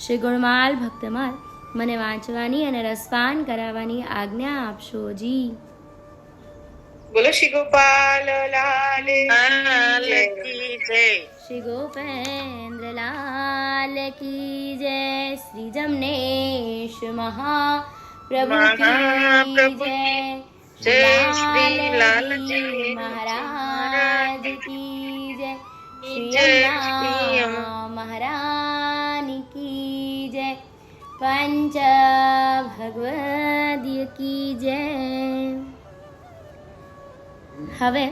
શ્રી ગુણમાલ ભક્તમાલ મને વાંચવાની અને રસપાન કરાવવાની આજ્ઞા આપશો જી. બોલો શ્રી ગોપાલ લાલ લાલ કી જય. કી જય. શ્રી કી જય. શ્રી જમનેશ મહાપ્રભુ કી જય. શ્રી લાલજી મહારાજ કી જય. શ્રી જય પંચ ભગવદીય કી જય. હવે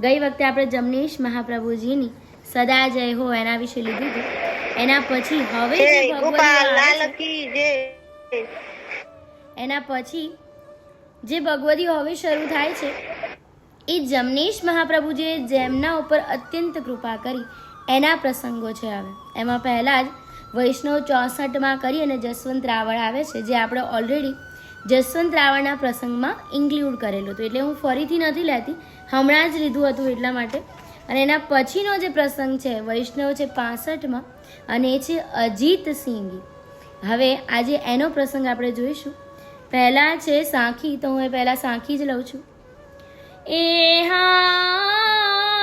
ગઈ વખતે આપણે જમનીશ મહાપ્રભુજીની સદા જય હો એના વિશે લીધું હતું. એના પછી હવે જે એના પછી જે ભગવદી હવે શરૂ થાય છે એ જમનીશ મહાપ્રભુજીએ જેમના ઉપર અત્યંત કૃપા કરી એના પ્રસંગો છે હવે. એમાં પહેલાં જ વૈષ્ણવ ચોસઠમાં કરી અને જસવંત રાવળ આવે છે, જે આપણે ઓલરેડી જસવંત રાવળના પ્રસંગમાં ઇન્ક્લુડ કરેલું હતું. એટલે હું ફરીથી નથી લેતી, હમણાં જ લીધું હતું એટલા માટે. અને એના પછીનો જે પ્રસંગ છે, વૈષ્ણવ છે પાસઠમાં, અને એ છે અજીત સિંગી હવે આજે એનો પ્રસંગ આપણે જોઈશું. પહેલાં છે સાંખી, તો હું એ પહેલાં સાંખી જ લઉં છું. એ હા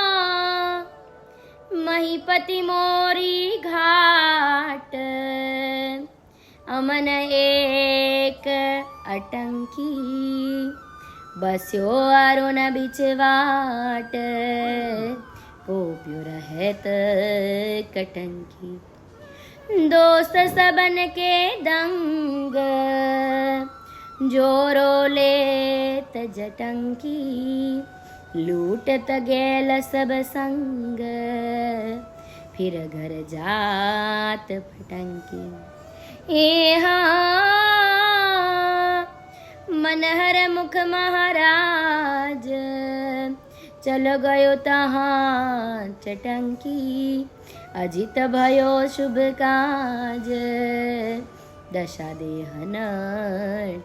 महीपति मोरी घाट। अमन एक अटंकी। बस्यो अरुण बिचवाट कोप्यो रहत कटंकी। दोस्त सबन के दंग। जोरो लेत जटंकी। लूटत गेल सब संग फिर घर जात भटंकी एहा मनहर मुख महाराज चलो गयो तहाँ चटंकी अजित भयो शुभ काज दशा देहन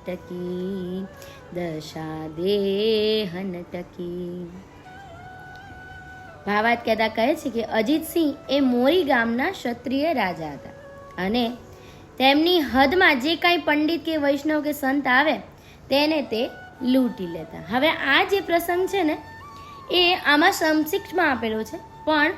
टकी દશા દેહન ટકી. ભાવાત કહેતા કહે છે કે અજીતસિંહ એ મોરી ગામના ક્ષત્રિય રાજા હતા. અને તેમની હદમાં જે કાંઈ પંડિત કે વૈષ્ણવ કે સંત આવે, તેને તે લૂંટી લેતા. હવે આ જે પ્રસંગ છે ને, એ આમાં સંક્ષિપ્તમાં આપેલો છે. પણ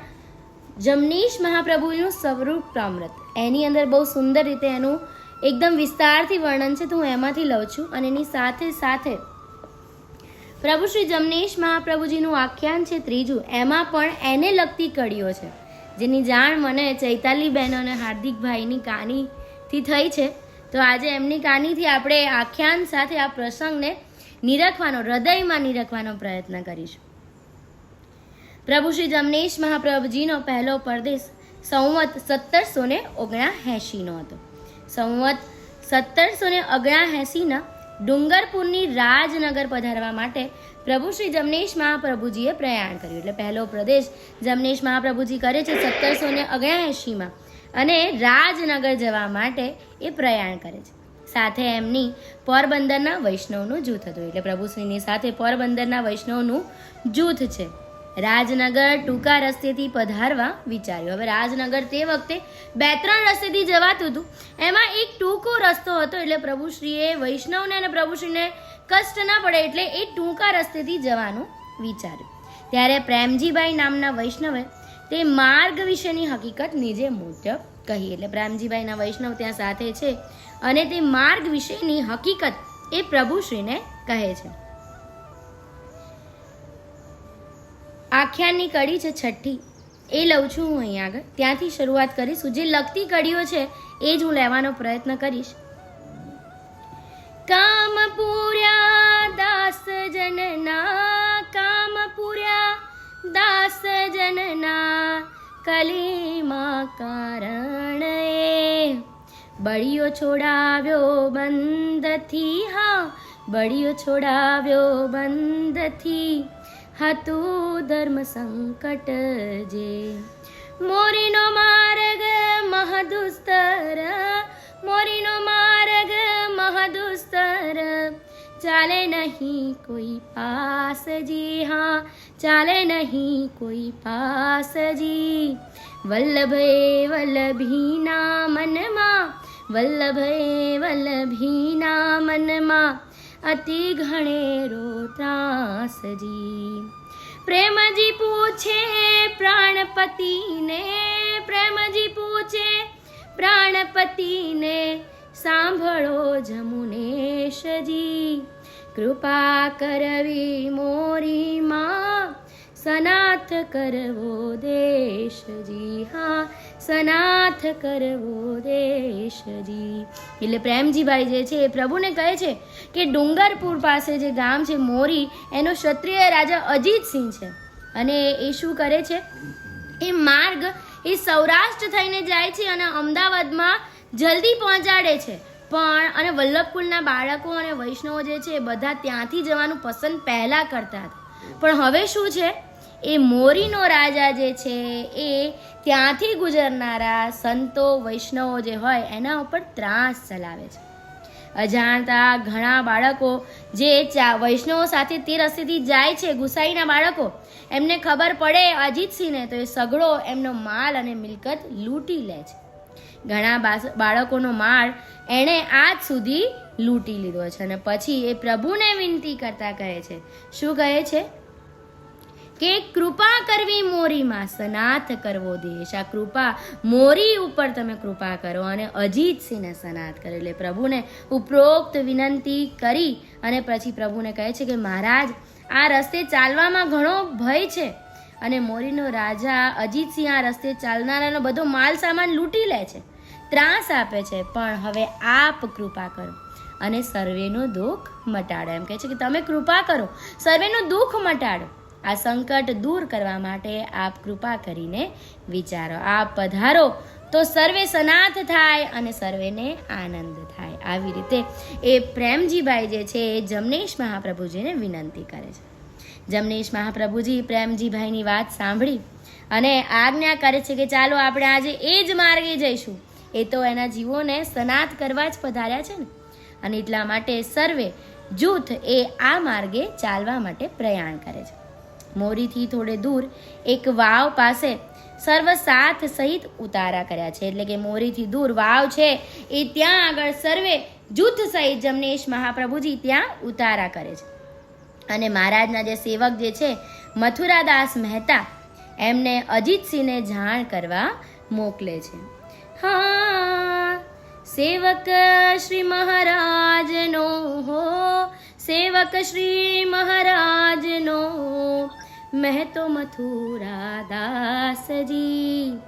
જમનીશ મહાપ્રભુનું સ્વરૂપ પ્રમૃત. એની અંદર બહુ સુંદર રીતે એનું એકદમ વિસ્તારથી વર્ણન છે તો હું એમાંથી લઉં છું અને એની સાથે સાથે પ્રભુ શ્રી જમનેશ મહાપ્રભુજીનું આખ્યાન છે ત્રીજું, એમાં પણ એને લગતી કડીઓ છે, જેની જાણ મને ચૈતાલી બહેનો અને હાર્દિકભાઈની કાનીથી થઈ છે. તો આજે એમની કાનીથી આપણે આખ્યાન સાથે આ પ્રસંગને નિરખવાનો, હૃદયમાં નિરખવાનો પ્રયત્ન કરીશું. પ્રભુ શ્રી જમનેશ મહાપ્રભુજીનો પહેલો પરદેશ સંવત સત્તરસો ને ઓગણાએંશીનો હતો. સંવત સત્તરસો ને ઓગણાએંસીના ડુંગરપુરની રાજનગર પધારવા માટે પ્રભુ શ્રી જમનેશ મહાપ્રભુજીએ પ્રયાણ કર્યું. એટલે પહેલો પ્રદેશ જમનેશ મહાપ્રભુજી કરે છે સત્તરસો ને ઓગણાએંશીમાં અને રાજનગર જવા માટે એ પ્રયાણ કરે છે. સાથે એમની પોરબંદરના વૈષ્ણવનું જૂથ હતું. એટલે પ્રભુશ્રીની સાથે પોરબંદરના વૈષ્ણવનું જૂથ છે. રાજનગર ટૂંકા રસ્તેથી પધારવા વિચાર્યું. હવે રાજનગર તે વખતે બે ત્રણ રસ્તેથી જવાતું હતું. એમાં એક ટૂંકો રસ્તો હતો એટલે પ્રભુશ્રીએ વૈષ્ણવને અને પ્રભુશ્રીને કષ્ટ ના પડે એટલે એ ટૂંકા રસ્તેથી જવાનું વિચાર્યું. ત્યારે પ્રેમજીભાઈ નામના વૈષ્ણવે તે માર્ગ વિશેની હકીકત નીચે મુજબ કહી. એટલે પ્રેમજીભાઈના વૈષ્ણવ ત્યાં સાથે છે અને તે માર્ગ વિશેની હકીકત એ પ્રભુશ્રીને કહે છે. આખ્યાનની કડી છે છઠ્ઠી. એ લઉં છું હું અહીંયા આગળ. ત્યાંથી શરૂઆત કરીશું. જે લગતી કડીઓ છે, એ જ હું લેવાનો પ્રયત્ન કરીશ. કામ પૂર્યા દાસ જનના કામ પૂર્યા દાસ જનના કલીમાં કારણ એ. બળીઓ છોડાવ્યો બંધથી, હા, બળીઓ છોડાવ્યો બંધથી. હતું ધર્મ સંકટ જે મોરીનો માર્ગ મહદુસ્તર મોરીનો માર્ગ મહદુસ્તર ચાલે નહીં કોઈ પાસ જી હા ચાલે નહીં કોઈ પાસ જી વલ્લભે વલ્લભીના મનમાં વલ્લભે વલ્લભીના મનમાં અતિ ઘણેરો ત્રાસજી પ્રેમજી પૂછે પ્રાણપતિને, પ્રેમજી પૂછે પ્રાણપતિને, સાંભળો જમુનેશજી કૃપા કરવી મોરી માં સનાથ કરવો દેશજી હા સનાથ કરવો દેશજી. એટલે પ્રેમજીભાઈ જે છે એ પ્રભુને કહે છે કે ડુંગરપુર પાસે જે ગામ છે મોરી, એનો ક્ષત્રિય રાજા અજીતસિંહ છે. અને એ શું કરે છે? એ માર્ગ, એ સૌરાષ્ટ્ર થઈને જાય છે અને અમદાવાદમાં જલ્દી પહોંચાડે છે. પણ, અને વલ્લભકુલના બાળકો અને વૈષ્ણવો જે છે એ બધા ત્યાંથી જવાનું પસંદ પહેલાં કરતા હતા. પણ હવે શું છે? એ મોરીનો રાજા જે છે, એ ત્યાંથી ગુજરનારા સંતો વૈષ્ણવો જે હોય, એના ઉપર ત્રાસ ચલાવે છે. અજાણતા ઘણા બાળકો જે વૈષ્ણવો સાથે તે રસ્તેથી જાય છે ગુસાઈના બાળકો, એમને ખબર પડે અજીતસિંહને, તો એ સગડો એમનો માલ અને મિલકત લૂંટી લે છે. ઘણા બાળકોનો માળ એણે આજ સુધી લૂંટી લીધો છે અને પછી એ પ્રભુને વિનંતી કરતા કહે છે. શું કહે છે? કે કૃપા કરવી મોરીમાં, સનાથ કરવો દેશ. આ કૃપા મોરી ઉપર તમે કૃપા કરો અને અજીતસિંહને સનાથ કરે. એટલે પ્રભુને ઉપરોક્ત વિનંતી કરી અને પછી પ્રભુને કહે છે કે મહારાજ, આ રસ્તે ચાલવામાં ઘણો ભય છે અને મોરીનો રાજા અજીતસિંહ આ રસ્તે ચાલનારાનો બધો માલ સામાન લૂંટી લે છે, ત્રાસ આપે છે. પણ હવે આપ કૃપા કરો અને સર્વેનું દુઃખ મટાડો. એમ કહે છે કે તમે કૃપા કરો, સર્વેનું દુઃખ મટાડો. આ સંકટ દૂર કરવા માટે આપ કૃપા કરીને વિચારો. આપ પધારો તો સર્વે સનાથ થાય અને સર્વેને આનંદ થાય. આવી રીતે એ પ્રેમજીભાઈ જે છે એ જમનેશ મહાપ્રભુજીને વિનંતી કરે છે. જમનેશ મહાપ્રભુજી પ્રેમજીભાઈની વાત સાંભળી અને આજ્ઞા કરે છે કે ચાલો આપણે આજે એ જ માર્ગે જઈશું. એ તો એના જીવોને સનાથ કરવા જ પધાર્યા છે ને. અને એટલા માટે સર્વે જૂથ એ આ માર્ગે ચાલવા માટે પ્રયાણ કરે છે. મોરીથી થોડે દૂર એક વાવ પાસે સર્વ સાથ સહિત ઉતારા કર્યા છે. એટલે કે મોરીથી દૂર વાવ છે, એ ત્યાં આગળ સર્વે જૂથ સહિત જમનેશ મહાપ્રભુજી ત્યાં ઉતારા કરે છે. અને મહારાજના જે સેવક જે છે, મથુરાદાસ મહેતા, એમને અજીતસિંહને જાણ કરવા મોકલે છે. હા, સેવક શ્રી મહારાજનો હો, સેવક શ્રી મહારાજનો મહેતો મથુરા દાસજી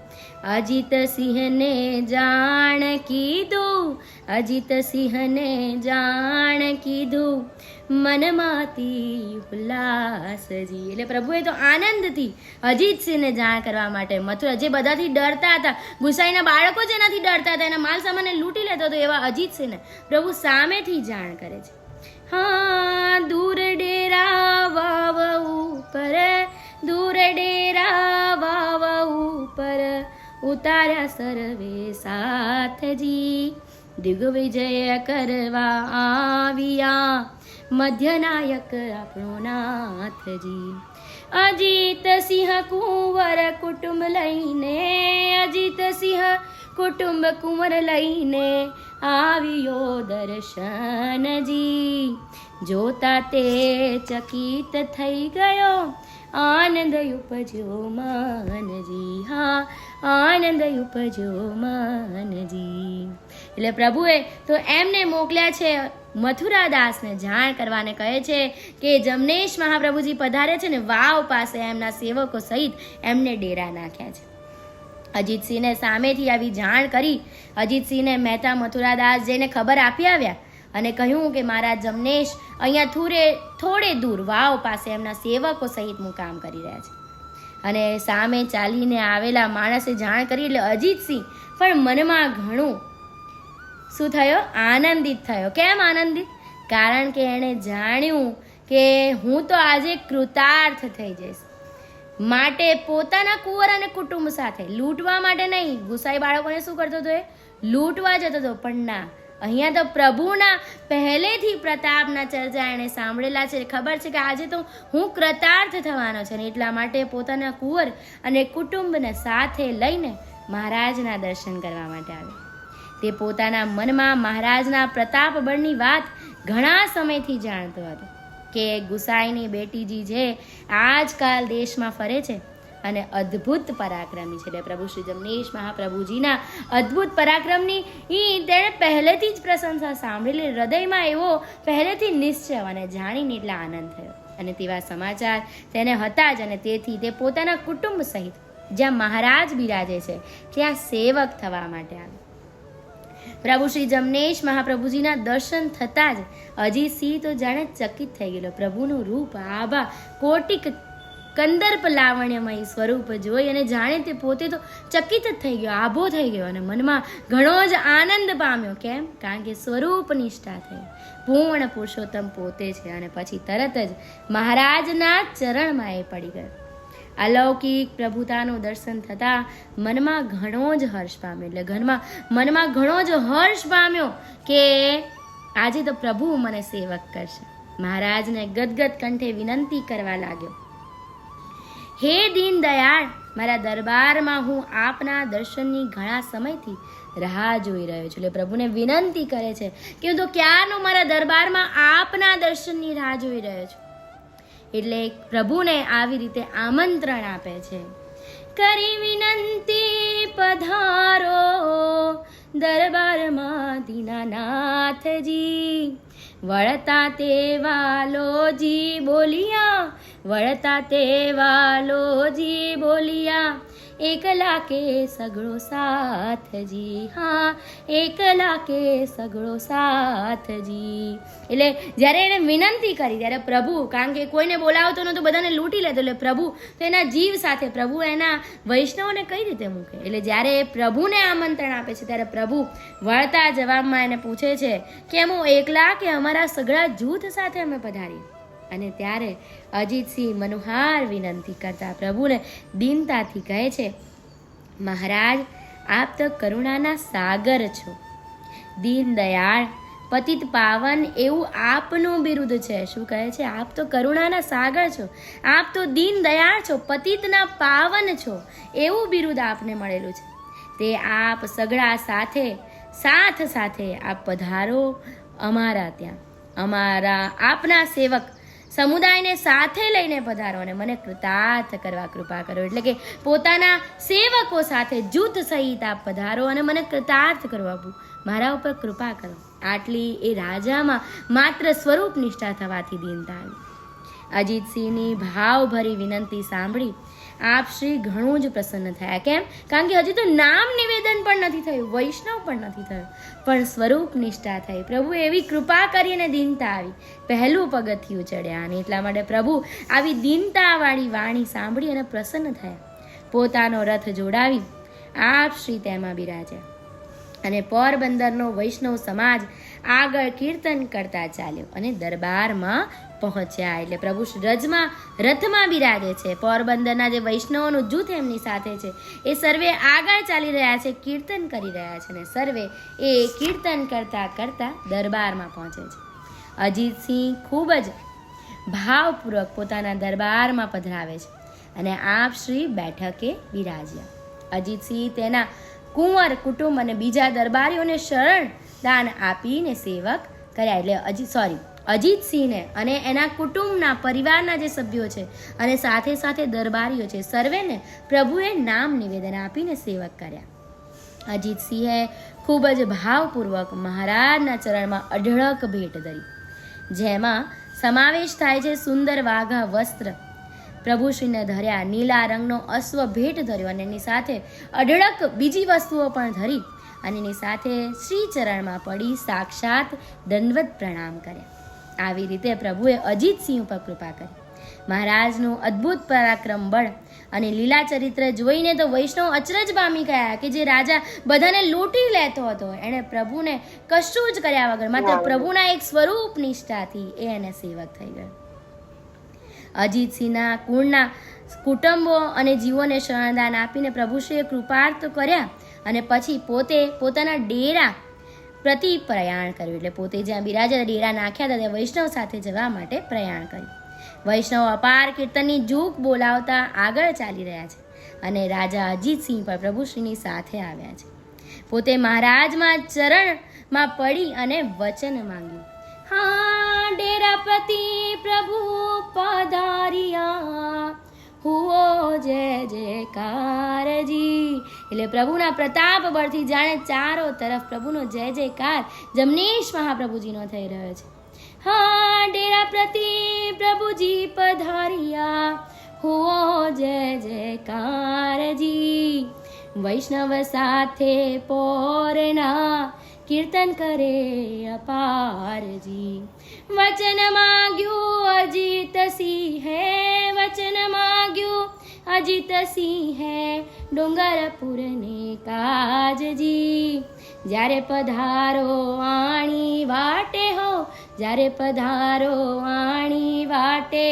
અજીત સિંહને જાણ કીધું અજીત સિંહને જાણ કીધું મનમાંથી ઉલ્લાસજી એટલે પ્રભુએ તો આનંદથી અજીતસિંહને જાણ કરવા માટે મથુરા, જે બધાથી ડરતા હતા, ગુસાઈના બાળકો જેનાથી ડરતા હતા, એના માલ સામાનને લૂંટી લેતો હતો એવા અજીતસિંહને પ્રભુ સામેથી જાણ કરે છે. હા, દૂર ડેરા વાવ ઉપર દૂર ડેરા વાવ ઉપર ઉતાર્યા સર્વે સાથજી. દિગ્વિજય કરવા આવ્યા મધ્યનાયક આપણો નાથજી. અજીત સિંહ કુંવર કુટુંબ લઈને, અજીત સિંહ કુટુંબ કુંવર લઈને આવ્યો દર્શનજી. જોતા તે ચકિત થઈ ગયો. આનંદ ઉપજો માનજી, હા, આનંદ ઉપજો માનજી. એટલે પ્રભુએ તો એમને મોકલ્યા છે મથુરાદાસને જાણ કરવાને કહે છે કે જમનેશ મહાપ્રભુજી પધારે છે ને, વાવ પાસે એમના સેવકો સહિત એમને ડેરા નાખ્યા છે. અજીતસિંહને સામેથી આવી જાણ કરી. અજીતસિંહને મહેતા મથુરાદાસ જઈને ખબર આપી આવ્યા. અને કહ્યું કે, મારા જમનેશ અહીંયા થોડે થોડે દૂર વાવ પાસે એમના સેવકો સહિત કામ કરી રહ્યા છે. અને સામે ચાલીને આવેલા માણસે જાણ કરી એટલે અજીતસિંહ પણ મનમાં ઘણું. શું થયો? આનંદિત થયો. કેમ આનંદિત? કારણ કે એણે જાણ્યું કે હું તો આજે કૃતાર્થ થઈ જઈશ. માટે પોતાના કુંવર અને કુટુંબ સાથે લૂંટવા માટે નહીં. ગુસાઈ બાળકોને શું કરતો હતો એ? લૂંટવા જતો હતો. પણ ના અહીંયા તો પ્રભુના પહેલેથી પ્રતાપના ચર્ચા એણે સાંભળેલા છે. ખબર છે કે આજે તો હું કૃતાર્થ થવાનો છે ને એટલા માટે પોતાના કુંવર અને કુટુંબને સાથે લઈને મહારાજના દર્શન કરવા માટે આવ્યો તે પોતાના મનમાં મહારાજના પ્રતાપ બળની વાત ઘણા સમયથી જાણતો હતો કે ગુસાઈની બેટીજી જે આજકાલ દેશમાં ફરે છે અને અદ્ભુત પરાક્રમી છે. એટલે પ્રભુ શ્રી જમનેશ મહાપ્રભુજીના અદ્ભુત પરાક્રમની તેણે પહેલેથી જ પ્રશંસા સાંભળેલી હૃદયમાં એવો પહેલેથી નિશ્ચય અને જાણીને એટલે આનંદ થયો. અને તેવા સમાચાર તેને હતા જ અને તેથી તે પોતાના કુટુંબ સહિત, જ્યાં મહારાજ બિરાજે છે, ત્યાં સેવક થવા માટે આવ્યો. પ્રભુ શ્રી જમનેશ મહાપ્રભુજીના દર્શન થતાં જ અજીતસિંહ તો જાણે ચકિત થઈ ગયેલો. પ્રભુનું રૂપ આભા કોટિક કંદર્પ લાવણ્યમય સ્વરૂપ જોઈ અને જાણે તે પોતે તો ચકિત જ થઈ ગયો, આભો થઈ ગયો અને મનમાં ઘણો જ આનંદ પામ્યો. કેમ? કારણ કે સ્વરૂપ નિષ્ઠા થઈ. પૂર્ણ પુરુષોત્તમ પોતે છે અને પછી તરત જ મહારાજના ચરણમાં એ પડી ગયો. અલૌકિક પ્રભુતાનું દર્શન થતાં મનમાં ઘણો જ હર્ષ પામ્યો. એટલે ઘરમાં મનમાં ઘણો જ હર્ષ પામ્યો કે આજે તો પ્રભુ મને સેવક કરશે. મહારાજને ગદગદ કંઠે વિનંતી કરવા લાગ્યો. હે દીન દયાળ, મારા દરબારમાં હું આપના દર્શનની ઘણા સમયથી રાહ જોઈ રહ્યો છું. એટલે પ્રભુને વિનંતી કરે છે કે હું તો ક્યારનો મારા દરબારમાં આપના દર્શનની રાહ જોઈ રહ્યો છું. એટલે પ્રભુને આવી રીતે આમંત્રણ આપે છે. કરી વિનંતી પધારો દરબારમાં દીનાનાથજી વળતા તે વાલોજી બોલિયા વળતા તે વાલોજી બોલિયા, એકલા કે સગળો સાથજી હા, એકલા કે સગળો સાથજી એટલે જ્યારે એણે વિનંતી કરી, ત્યારે પ્રભુ, કારણ કે કોઈને બોલાવતો નહોતો, બધાને લૂંટી લેતો, એટલે પ્રભુ તો એના જીવ સાથે, પ્રભુ એના વૈષ્ણવને કઈ રીતે મૂકે? એટલે જ્યારે એ પ્રભુને આમંત્રણ આપે છે, ત્યારે પ્રભુ વળતા જવાબમાં એને પૂછે છે કે હું એકલા કે અમારા સગળા જૂથ સાથે અમે પધારીએ? અને ત્યારે અજીતસિંહ મનુહાર વિનંતી કરતા પ્રભુને દીનતાથી કહે છે, મહારાજ, આપ તો કરુણાના સાગર છો. દીન દયાળ પતિત પાવન એવું આપનું બિરુદ છે. શું કહે છે? આપ તો કરુણાના સાગર છો. આપ તો દીન દયાળ છો, પતિતના પાવન છો. એવું બિરુદ આપને મળેલું છે. તે આપ સગડા સાથે, સાથ સાથે આપ પધારો અમારા ત્યાં. અમારા આપના સેવક સમુદાયને સાથે લઈને પધારો અને મને કૃતાર્થ કરવા કૃપા કરો. એટલે કે પોતાના સેવકો સાથે જૂથ સહિત આપ પધારો અને મને કૃતાર્થ કરો આપું મારા ઉપર કૃપા કરો. આટલી એ રાજામાં માત્ર સ્વરૂપ નિષ્ઠા થવાથી દીનતા આવી અજીતસિંહની ભાવભરી વિનંતી સાંભળી આપ શ્રી ઘણું જ પ્રસન્ન થયા. કેમ? કારણ કે હજી તો નામ નિવેદન પણ નથી થયું, વૈષ્ણવ પણ નથી થયું, પણ સ્વરૂપ નિષ્ઠા થઈ. પ્રભુ, એવી કૃપા કરીને દીનતા આવી. પહેલું પગથિયું ચડ્યા અને એટલા માટે પ્રભુ આવી દીનતાવાળી વાણી સાંભળી અને પ્રસન્ન થયા. પોતાનો રથ જોડાવી આપ શ્રી તેમાં બિરાજ્યા. અને પોરબંદરનો વૈષ્ણવ સમાજ આગળ કીર્તન કરતા ચાલ્યો અને દરબારમાં પહોંચ્યા એટલે પ્રભુ રજમાં, રથમાં બિરાજે છે. પોરબંદરના જે વૈષ્ણવોનું જૂથ એમની સાથે છે. એ સર્વે આગળ ચાલી રહ્યા છે, કીર્તન કરી રહ્યા છે ને સર્વે એ કીર્તન કરતા કરતા દરબારમાં પહોંચે છે. અજીતસિંહ ખૂબ જ ભાવપૂર્વક પોતાના દરબારમાં પધરાવે છે અને આપ શ્રી બેઠકે બિરાજ્યા. અજીતસિંહ તેના કુંવર કુટુંબ અને બીજા દરબારીઓને શરણ દાન આપીને સેવક કર્યા એટલે અજી સોરી અજીતસિંહને અને એના કુટુંબના પરિવારના જે સભ્યો છે અને સાથે સાથે દરબારીઓ છે, સર્વેને પ્રભુએ નામ નિવેદન આપીને સેવક કર્યા. અજીતસિંહે ખૂબ જ ભાવપૂર્વક મહારાજના ચરણમાં અઢળક ભેટ ધરી. જેમાં સમાવેશ થાય છે સુંદર વાઘા વસ્ત્ર. પ્રભુશ્રીને ધર્યા નીલા રંગનો અશ્વ ભેટ ધર્યો અને એની સાથે અઢળક બીજી વસ્તુઓ પણ ધરી અને એની સાથે શ્રી ચરણમાં પડી સાક્ષાત દંડવત પ્રણામ કર્યા. આવી રીતે પ્રભુએ અજીતસિંહ ઉપર કૃપા કરી. મહારાજનું અદ્ભુત પરાક્રમ બળ અને લીલા ચરિત્ર જોઈને તો વૈષ્ણવ અચરજ પામી ગયા કે જે રાજા બધાને લૂંટી લેતો હતો. એણે પ્રભુને કશું જ કર્યા વગર માત્ર પ્રભુના એક સ્વરૂપ નિષ્ઠાથી એ એને સેવક થઈ ગયો. અજીતસિંહના કુળના કુટુંબો અને જીવોને શરણદાન આપીને પ્રભુશ્રીએ કૃપાર્થ કર્યા અને પછી પોતે પોતાના ડેરા પ્રતિ પ્રયાણ કર્યું. એટલે પોતે જ્યાં બિરાજા ડેરા નાખ્યા હતા, ત્યાં વૈષ્ણવ સાથે જવા માટે પ્રયાણ કર્યું. વૈષ્ણવ અપાર કીર્તનની જૂક બોલાવતા આગળ ચાલી રહ્યા છે અને રાજા અજીતસિંહ પણ પ્રભુશ્રીની સાથે આવ્યા છે. પોતે મહારાજમાં ચરણમાં પડી અને વચન માંગ્યું. હા, ડેરા પ્રતિ પ્રભુ પધારિયા. હુઓ જય જયકારજી. એટલે પ્રભુના પ્રતાપ બળથી જાણે ચારો તરફ પ્રભુનો જય જયકાર જમનેશ મહાપ્રભુજીનો થઈ રહ્યો છે. હા, ડેરા પ્રતિ પ્રભુજી પધારિયા. હો જય જયકારજી. વૈષ્ણવ સાથે પોરના કીર્તન કરે અપારજી. વચન માગ્યું અજીત સિંહ હે વચન માગ્યું અજીત સિંહે ડુંગરપુરને કાજજી જ્યારે પધારો આણી વાટે હો જ્યારે પધારો આણી વાટે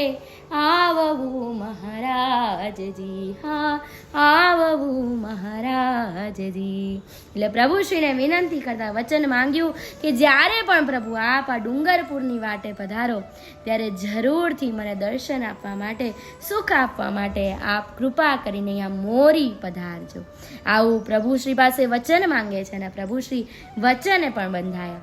આવવું મહારાજજી, હા, આવવું મહારાજજી. એટલે પ્રભુશ્રીને વિનંતી કરતા વચન માંગ્યું કે જ્યારે પણ પ્રભુ આપ આ ડુંગરપુરની વાટે પધારો, ત્યારે જરૂરથી મને દર્શન આપવા માટે, સુખ આપવા માટે આપ કૃપા કરીને અહીંયા મોરી પધારજો. આવું પ્રભુશ્રી પાસે વચન માંગે છે અને પ્રભુશ્રી વચને પણ બંધાયા.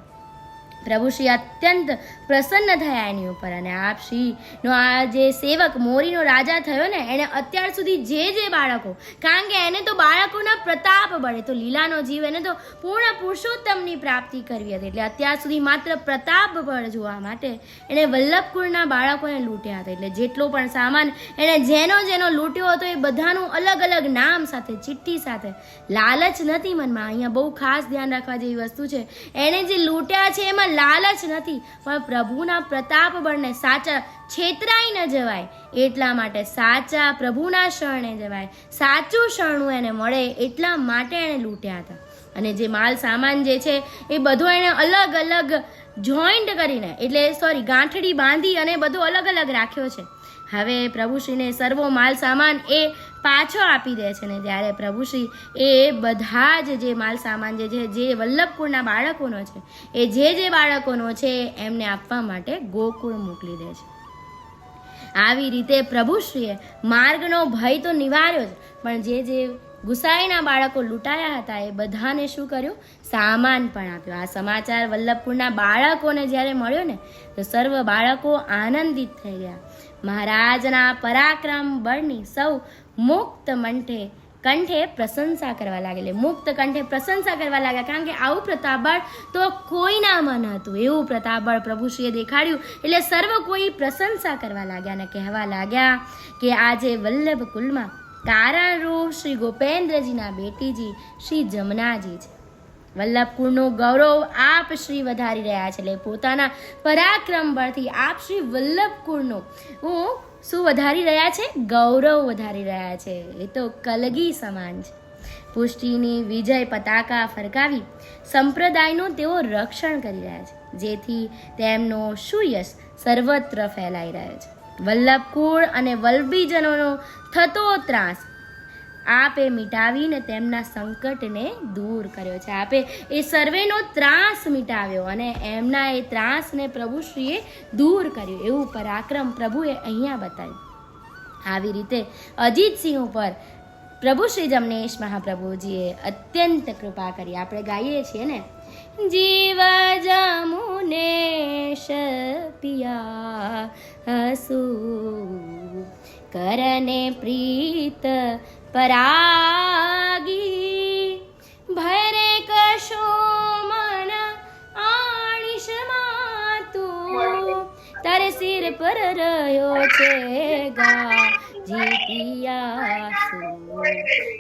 પ્રભુશ્રી અત્યંત પ્રસન્ન થયા એની ઉપર અને આપ શ્રીનો આ જે સેવક મોરીનો રાજા થયો ને એણે અત્યાર સુધી જે જે બાળકો, કારણ કે એને તો બાળકોના પ્રતાપ બળે, તો લીલાનો જીવ, એને તો પૂર્ણ પુરુષોત્તમની પ્રાપ્તિ કરવી હતી. એટલે અત્યાર સુધી માત્ર પ્રતાપ બળ જોવા માટે એણે વલ્લભકુળના બાળકોને લૂંટ્યા હતા. એટલે જેટલો પણ સામાન એણે જેનો જેનો લૂંટ્યો હતો એ બધાનું અલગ અલગ નામ સાથે, ચિઠ્ઠી સાથે, લાલચ નથી મનમાં. અહીંયા બહુ ખાસ ધ્યાન રાખવા જેવી વસ્તુ છે. એણે જે લૂંટ્યા છે એમાં લાલચ નથી, પણ પ્રભુના પ્રતાપ બળને સાચા છેતરાઈ ન જવાય. એટલા માટે સાચા પ્રભુના શરણે જવાય. સાચું શરણું એને મળે એટલા માટે એણે લૂંટ્યા હતા. અને જે માલ સામાન જે છે, એ બધો એણે અલગ અલગ જોઈન્ટ કરીને, એટલે સોરી ગાંઠડી બાંધી અને બધો અલગ અલગ રાખ્યો છે. હવે પ્રભુશ્રીને સર્વો માલ સામાન એ પાછો આપી દે છે ને ત્યારે પ્રભુશ્રી એ બધા જ જે માલ સામાન જે છે, જે વલ્લભકુળના બાળકોનો છે, એ જે જે બાળકોનો છે, એમને આપવા માટે ગોકુળ મોકલી દે છે. આવી રીતે પ્રભુશ્રીએ માર્ગનો ભય તો નિવાર્યો જ, પણ જે જે ગુસાઈના બાળકો લૂંટાયા હતા, એ બધાને શું કર્યું? સામાન પણ આપ્યો. આ સમાચાર વલ્લભપુરના બાળકોને જ્યારે મળ્યો ને, તો સર્વ બાળકો આનંદિત થઈ ગયા. મહારાજના પરાક્રમ બળની સૌ મુક્ત મંઠે કંઠે પ્રશંસા કરવા લાગેલી. મુક્ત કંઠે પ્રશંસા કરવા લાગ્યા. કારણ કે આવું પ્રતાપબળ તો કોઈનામાં નહોતું હતું. એવું પ્રતાપબળ પ્રભુશ્રીએ દેખાડ્યું. એટલે સર્વ કોઈ પ્રશંસા કરવા લાગ્યા અને કહેવા લાગ્યા કે આજે વલ્લભ કુલમાં કારણરૂપ શ્રી ગોપેન્દ્રજીના બેટીજી શ્રી જમનાજી છે. વલ્લભકુળનું ગૌરવ આપ શ્રી વધારી રહ્યા છે. એટલે પોતાના પરાક્રમ બળથી આપ શ્રી વલ્લભકુળનું હું શું વધારી રહ્યા છે? ગૌરવ વધારી રહ્યા છે. એ તો કલગી સમાન છે. પુષ્ટિની વિજય પતાકા ફરકાવી સંપ્રદાયનું તેઓ રક્ષણ કરી રહ્યા છે, જેથી તેમનો સુયશ સર્વત્ર ફેલાઈ રહ્યો છે. વલ્લભકુળ અને વલ્લભીજનોનો થતો ત્રાસ આપે મિટાવીને તેમના સંકટને દૂર કર્યો છે. આપે એ સર્વેનો ત્રાસ મિટાવ્યો અને એમના એ ત્રાસને પ્રભુશ્રીએ દૂર કર્યો. એવું પરાક્રમ પ્રભુએ અહીંયા બતાવ્યું. આવી રીતે અજીતસિંહ ઉપર પ્રભુ શ્રી જમનેશ મહાપ્રભુજીએ અત્યંત કૃપા કરી. આપણે ગાઈએ છીએ ને? જીવ જમુનેશ પિયા હસુ. કરને પ્રીત પરાગી. ભરે કશો મન આણીશ માતું. તારે સિર પર રહ્યો છે ગા જીતિયાસુ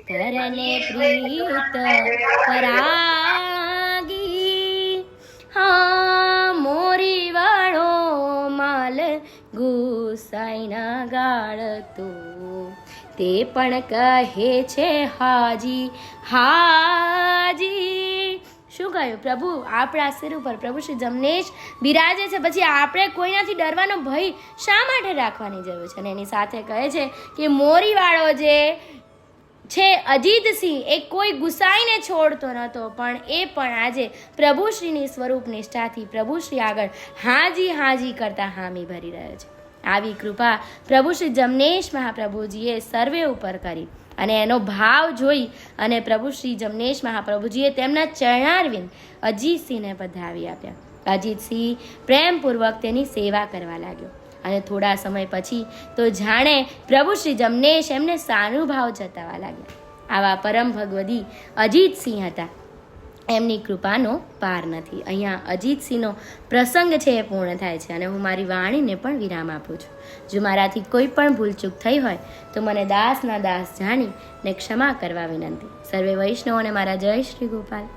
કરને પ્રીત પરાગી. હા, મોરી વાળો માલ ગુસાઈના ગા તો. તે પણ કહે છે, હાજી હાજી. શું કહ્યું? પ્રભુ, આપણા સિર ઉપર પ્રભુ શ્રી જમનેશ બિરાજે છે. પછી આપણે કોઈનાથી ડરવાનો ભય શા માટે રાખવાની જરૂર છે? અને એની સાથે કહે છે કે મોરીવાળો જે છે, અજીતસિંહ, એ કોઈ ગુસાઈને છોડતો નહોતો, પણ એ પણ આજે પ્રભુશ્રીની સ્વરૂપ નિષ્ઠાથી પ્રભુશ્રી આગળ હાજી હાજી કરતા હામી ભરી રહ્યો છે. આવી કૃપા પ્રભુ શ્રી જમનેશ મહાપ્રભુજીએ સર્વે ઉપર કરી અને એનો ભાવ જોઈ અને પ્રભુ શ્રી જમનેશ મહાપ્રભુજીએ તેમના ચરણારવિંદ અજીતસિંહને પધરાવી આપ્યા. અજીતસિંહ પ્રેમપૂર્વક તેની સેવા કરવા લાગ્યો અને થોડા સમય પછી તો જાણે પ્રભુ શ્રી જમનેશ એમને સાનુભાવ જતાવા લાગ્યા. આવા પરમ ભગવદી અજીતસિંહ હતા. એમની કૃપાનો પાર નથી. અહીંયા અજીતસિંહનો પ્રસંગ છે એ પૂર્ણ થાય છે અને હું મારી વાણીને પણ વિરામ આપું છું. જો મારાથી કોઈ પણ ભૂલચૂક થઈ હોય, તો મને દાસના દાસ જાણી ને ક્ષમા કરવા વિનંતી. સર્વે વૈષ્ણવોને મારા જય શ્રી ગોપાલ.